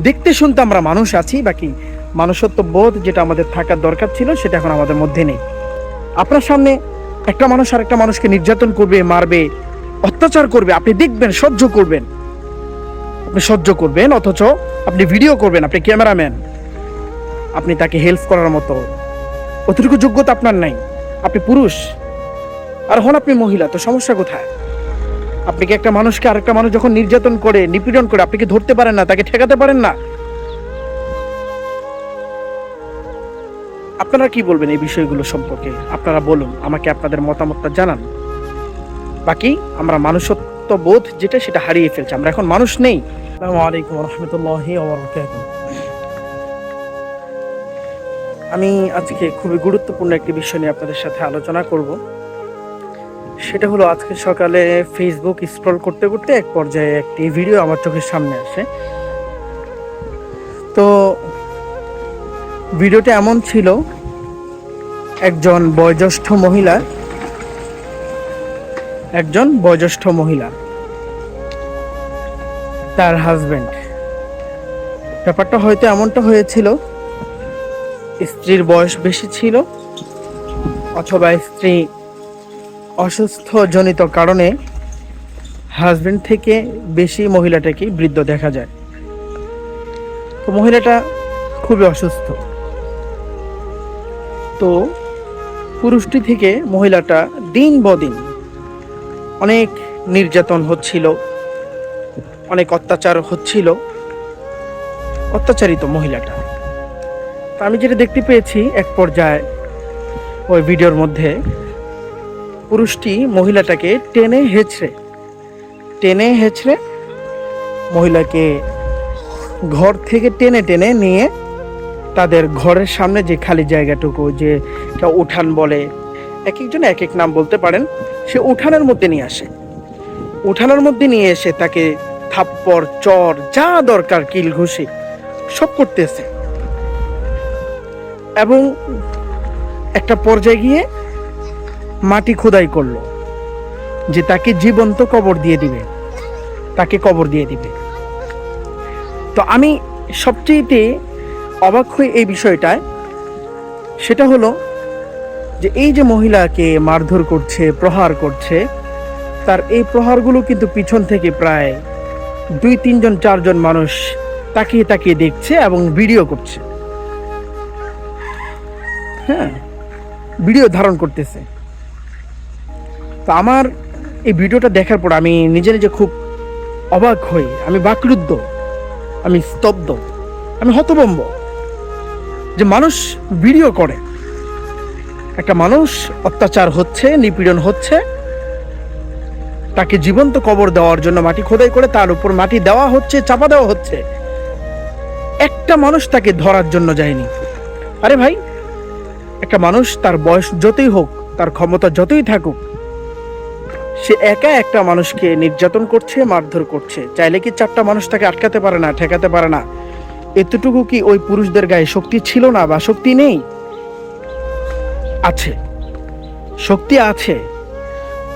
দেখতে শুনতে আমরা মানুষ আছি, বাকি মানুষত্ব বোধ যেটা আমাদের থাকার দরকার ছিল সেটা এখন আমাদের মধ্যে নেই। আপনার সামনে একটা মানুষ আর একটা মানুষকে নির্যাতন করবে, মারবে, অত্যাচার করবে, আপনি দেখবেন, সহ্য করবেন। আপনি সহ্য করবেন, অথচ আপনি ভিডিও করবেন, আপনি ক্যামেরাম্যান আপনি তাকে হেল্প করার মতো। অতটুকু যোগ্যতা আপনার নাই। আপনি পুরুষ। আর হন আপনি মহিলা, তো সমস্যা কোথায়? আপনি কি একটা মানুষকে আরেকটা মানুষ যখন নির্যাতন করে, নিপীড়ন করে, আপনি কি ধরতে পারেন না, তাকে ঠেকাতে পারেন না? আপনারা কি বলবেন এই বিষয়গুলো সম্পর্কে? আপনারা বলুন, আমাকে আপনাদের মতামতটা জানান। বাকি, আমরা মানুষত্ব বোধ যেটা, সেটা হারিয়ে ফেলছি। আমরা এখন মানুষ নেই। আমি আজকে খুবই গুরুত্বপূর্ণ একটি বিষয় নিয়ে আপনাদের সাথে আলোচনা করব। সেটা হলো আজকে সকালে ফেসবুক স্ক্রল করতে করতে এক পর্যায়ে একটি ভিডিও আমার চোখের সামনে আসে। তো ভিডিওটা এমন ছিল, একজন বয়োজ্যেষ্ঠ মহিলা, একজন বয়োজ্যেষ্ঠ মহিলা, তার হাজবেন্ড ব্যাপারটা হয়তো এমনটা হয়েছিল, স্ত্রীর বয়স বেশি ছিল, অথবা স্ত্রী অসুস্থ জনিত কারণে হাজবেন্ড থেকে বেশি মহিলাটাকেই বৃদ্ধ দেখা যায়। তো মহিলাটা খুবই অসুস্থ। তো পুরুষটি থেকে মহিলাটা দিন বদিন অনেক নির্যাতন হচ্ছিল, অনেক অত্যাচার হচ্ছিল, অত্যাচারিত মহিলাটা। আমি যেটা দেখতে পেয়েছি এক পর্যায়ে ওই ভিডিওর মধ্যে পুরুষটি মহিলাটাকে টেনে হেঁচড়ে টেনে হেঁচড়ে মহিলাকে ঘর থেকে টেনে টেনে নিয়ে তাদের ঘরের সামনে যে খালি জায়গাটুকু, যে উঠান বলে, এক একজন এক এক নাম বলতে পারেন, সে উঠানের মধ্যে নিয়ে আসে। উঠানের মধ্যে নিয়ে এসে তাকে থাপ্পড়, চর, যা দরকার, কিল, ঘুষি, সব করতেছে। এবং একটা পর্যায়ে গিয়ে মাটি খোদাই করল, যে তাকে জীবন্ত কবর দিয়ে দিবে, তাকে কবর দিয়ে দিবে। তো আমি সবচেয়েতে অবাক হই এই বিষয়টায়, সেটা হলো যে এই যে মহিলাকে মারধর করছে, প্রহার করছে, তার এই প্রহারগুলো কিন্তু পিছন থেকে প্রায় দুই, তিনজন, চারজন মানুষ তাকিয়ে তাকিয়ে দেখছে এবং ভিডিও করছে। হ্যাঁ ভিডিও ধারণ করতেছে। তো আমার এই ভিডিওটা দেখার পর আমি নিজে নিজে খুব অবাক হই, আমি বাকরুদ্ধ, আমি স্তব্ধ, আমি হতভম্ব যে মানুষ ভিডিও করে। একটা মানুষ অত্যাচার হচ্ছে, নিপীড়ন হচ্ছে, তাকে জীবন্ত কবর দেওয়ার জন্য মাটি খোদাই করে, তার উপর মাটি দেওয়া হচ্ছে, চাপা দেওয়া হচ্ছে। একটা মানুষ তাকে ধরার জন্য যায়নি। আরে ভাই, একটা মানুষ তার বয়স যতই হোক, তার ক্ষমতা যতই থাকুক সে একা একটা মানুষকে নির্যাতন করছে, মারধর করছে। চাইলে কি চারটা মানুষ তাকে আটকাতে পারে না, ঠেকাতে পারে না? এতটুকু কি ওই পুরুষদের গায়ে শক্তি ছিল না বা শক্তি নেই? আছে। শক্তি আছে।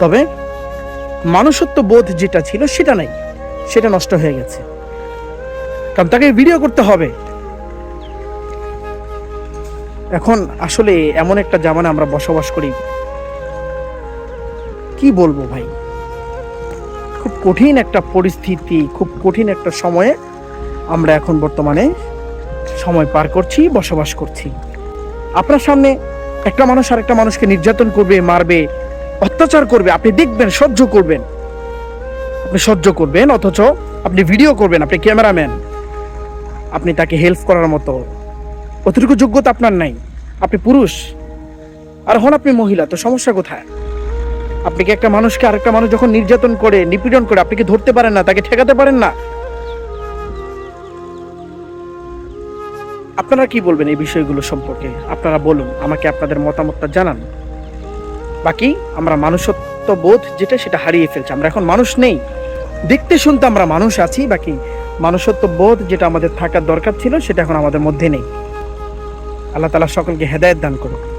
তবে মানুষত্ব বোধ যেটা ছিল সেটা নাই। সেটা নষ্ট হয়ে গেছে। কারণ তাকে ভিডিও করতে হবে। এখন আসলে এমন একটা জামানা আমরা বসবাস করি। কি বলব ভাই? খুব কঠিন একটা পরিস্থিতি, খুব কঠিন একটা সময়ে আমরা এখন বর্তমানে সময় পার করছি, বসবাস করছি। আপনার সামনে একটা মানুষ আর একটা মানুষকে নির্যাতন করবে, মারবে, অত্যাচার করবে, আপনি দেখবেন, সহ্য করবেন। আপনি সহ্য করবেন, অথচ আপনি ভিডিও করবেন, আপনি ক্যামেরাম্যান আপনি তাকে হেল্প করার মতো। অতটুকু যোগ্যতা আপনার নাই। আপনি পুরুষ। আর হন আপনি মহিলা, তো সমস্যা কোথায়? আপনি কি একটা মানুষকে আরেকটা মানুষ যখন নির্যাতন করে, নিপীড়ন করে, আপনি কি ধরতে পারেন না, তাকে ঠেকাতে পারেন না? আপনারা কি বলবেন এই বিষয়গুলো সম্পর্কে? আপনারা বলুন, আমাকে আপনাদের মতামতটা জানান। বাকি, আমরা মানুষত্ব বোধ যেটা, সেটা হারিয়ে ফেলছি। আমরা এখন মানুষ নেই। দেখতে শুনতে আমরা মানুষ আছি, বাকি মানুষত্ব বোধ যেটা আমাদের থাকার দরকার ছিল, সেটা এখন আমাদের মধ্যে নেই। আল্লাহ তালা সকলকে হেদায়ত দান করুন